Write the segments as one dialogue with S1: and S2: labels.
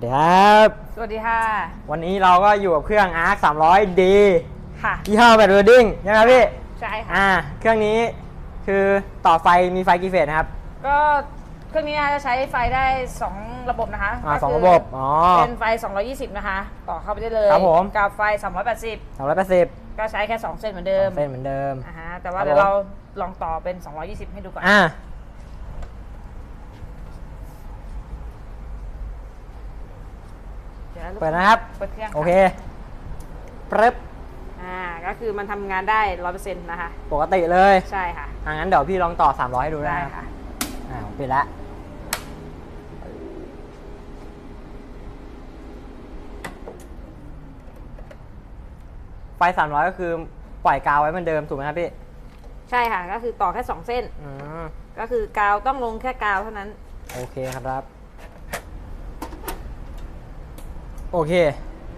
S1: เดี๋ยวครับ
S2: สวัสดีค่ะ
S1: วันนี้เราก็อยู่กับเครื่อง ARC 300D
S2: ค่ะ
S1: ยี่ห้อแบตเวอร์ดิ้งใช่ไหมครับพี่
S2: ใช่ค่ะ
S1: อ่า เครื่องนี้คือต่อไฟมีไฟกี่เฟสนะครับ
S2: ก็เครื่องนี้จะใช้ไฟได้ 2 ระบบนะคะ
S1: อ่า
S2: ก็
S1: สอง
S2: คื
S1: ระบบอ๋อ
S2: เป็นไฟ 220 นะคะ ต่อเข้าไปได้เลย
S1: ครับผม
S2: กับไฟ
S1: 380
S2: 380ก็ใช้แค่ 2 เส้นเหมือนเดิม
S1: เส้นเหมือนเดิม
S2: อ่าฮะแต่ว่า
S1: ครับ
S2: เดี๋ยว
S1: ผม
S2: เราลองต่อเป็น 220 ให้ดูก่อน
S1: อ่า
S2: เดี๋ยวลูก
S1: เปิดนะครับ
S2: เปิดเครื่อง
S1: โอเคปึ๊บ
S2: อ่าก็คือมันทำงานได้100%นะคะ
S1: ปกติเลย
S2: ใช่ค่ะ
S1: อ่างั้นเดี๋ยวพี่ลองต่อ 300 ให้ดูนะ
S2: ได้
S1: ครับ
S2: ค่ะ
S1: อ่าผมปิดแล้วไฟ300 ก็คือปล่อยกาวไว้เหมือนเดิมถูกไหมครับพี่
S2: ใช่ค่ะ ก็คือต่อแค่2เส้น
S1: อืม
S2: ก็คือกาวต้องลงแค่กาวเท่านั้น
S1: โอเคครับ โอเค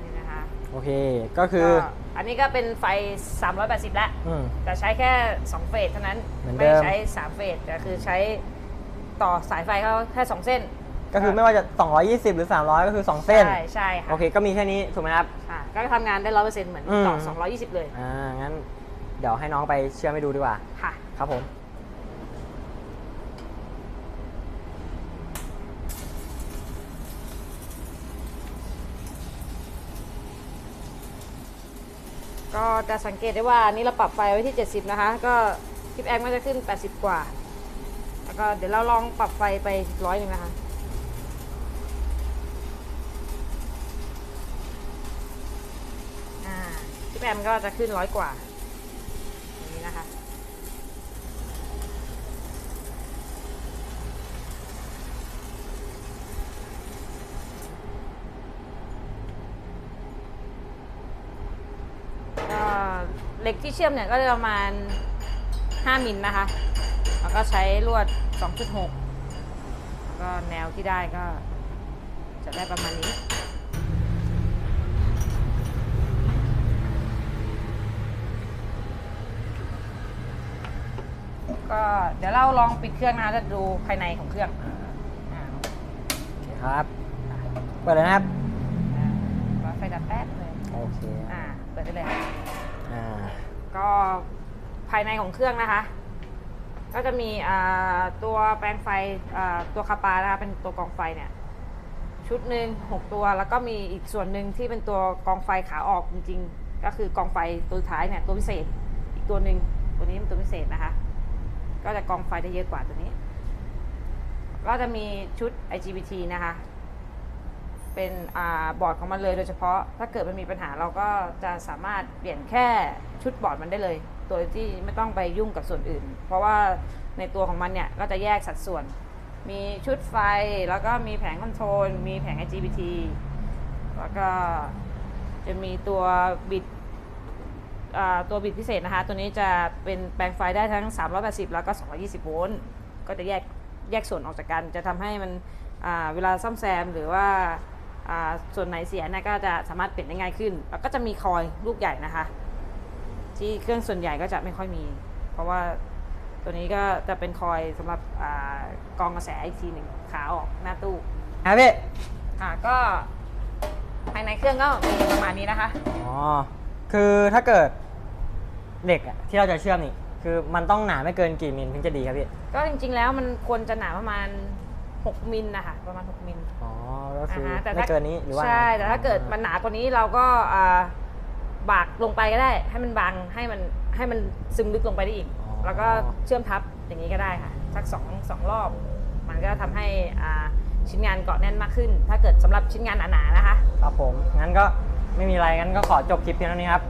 S2: นี่นะคะ
S1: โอเค ก็คือ
S2: ก็อันนี้ก็เป็นไฟ 380 แล้ว
S1: อืม
S2: แต่ใช้แค่ 2 เฟสเท่านั้น
S1: เหมือน
S2: ไม่
S1: เดิม
S2: ใช้ 3 เฟสแต่คือใช้ต่อสายไฟเขาแค่ 2 เส้น
S1: ก็คือไม่ว่าจะ 220 หรือ 300 ก็คือ 2 เส้น
S2: ใช่ใช่ค่ะ
S1: โอเค ก็มีแค่นี้ ถูกไหมครับ
S2: ค่ะก็ทำงานได้ร้อยเปอร์เซ็นต์เหมือนต่อ
S1: อืม
S2: 220 เลย
S1: อ่า งั้น เดี๋ยวให้น้องไปเชื่อมให้ดูดีกว่า
S2: ค่ะ
S1: ครับผม
S2: ก็จะสังเกตได้ว่านี่เราปรับไฟไว้ที่ 70 นะคะ ก็คลิปแอมก็จะขึ้น 80 กว่า แล้วก็เดี๋ยวเราลองปรับไฟไปร้อยหนึ่งนะคะคลิปแอมก็จะขึ้นร้อยกว่าอย่างนี้นะคะ ก็ เหล็กที่เชื่อมเนี่ยก็จะประมาณ 5มิลนะคะ แล้วก็ใช้ลวด 2.6แล้วก็แนวที่ได้ก็จะได้ประมาณนี้ก็เดี๋ยวเราลองปิดเครื่องนะคะจะดูภายในของเครื่องอ่า
S1: โอเคครับ เปิดเลยนะครับ
S2: อ่าไฟดับแป๊บเลย
S1: โอเค
S2: อ่า เปิดได้เลย
S1: อ่า
S2: ก็ภายในของเครื่องนะคะ ก็จะมีตัวแปลงไฟตัวคาปานะคะเป็นตัวกองไฟเนี่ยชุดหนึ่งหกตัวแล้วก็มีอีกส่วนหนึ่งที่เป็นตัวกองไฟขาออกจริงๆ ก็คือกองไฟตัวท้ายเนี่ยตัวพิเศษอีกตัวหนึ่งตัวนี้เป็นตัวพิเศษนะคะ ก็จะกองไฟได้เยอะกว่าตัวนี้ ก็จะมีชุด IGBT นะคะ เป็นอบอร์ดของมันเลยโดยเฉพาะถ้าเกิดมันมีปัญหาเราก็จะสามารถเปลี่ยนแค่ชุดบอร์ดมันได้เลยโดยที่ไม่ต้องไปยุ่งกับส่วนอื่น เพราะว่าในตัวของมันเนี่ยก็จะแยกสัดส่วน มีชุดไฟแล้วก็มีแผงคอนโทรลมีแผง IGBT แล้วก็จะมีตัวบิดตัวบิดพิเศษนะคะ ตัวนี้จะเป็นแปลงไฟได้ทั้ง 380 แล้วก็ 220 โวลต์ ก็จะแยกแยกส่วนออกจากกัน จะทำให้มันเวลาซ่อมแซมหรือว่า ส่วนไหนเสียเนะก็จะสามารถเปลี่ยนได้ง่ายขึ้น แล้วก็จะมีคอยลูกใหญ่นะคะ ที่เครื่องส่วนใหญ่ก็จะไม่ค่อยมี เพราะว่าตัวนี้ก็จะเป็นคอยสำหรับอากรองกระแสอีกทีหนึ่งขาออกหน้าตู้
S1: ครับพี่
S2: อ่าก็ภายในเครื่องก็มีประมาณนี้นะคะ
S1: อ๋อคือถ้าเกิดเหล็กอะที่เราจะเชื่อมนี่คือมันต้องหนาไม่เกินกี่มิลถึงจะดีครับพี่
S2: ก็จริงๆแล้วมันควรจะหนาประมาณ 6มิลนะคะประมาณ 6มิล
S1: อ๋อ ก็คือ
S2: อ่าฮะแต่
S1: ไม่
S2: ถ้า
S1: เกินนี้หรือว่า
S2: ใช่ แต่ถ้าเกิดมันหนากว่านี้เราก็อ่าบากลงไปก็ได้ ให้มันบางให้มันให้มันซึมลึกลงไปได้อีก
S1: อ๋อ
S2: แล้วก็เชื่อมทับอย่างนี้ก็ได้ค่ะสักสองสองรอบ มันก็ทำให้อ่าชิ้นงานเกาะแน่นมากขึ้น ถ้าเกิดสำหรับชิ้นงานหนาๆนะคะ
S1: ครับผม งั้นก็ไม่มีอะไรงั้นก็ขอจบคลิปเพียงเท่านี้ครับ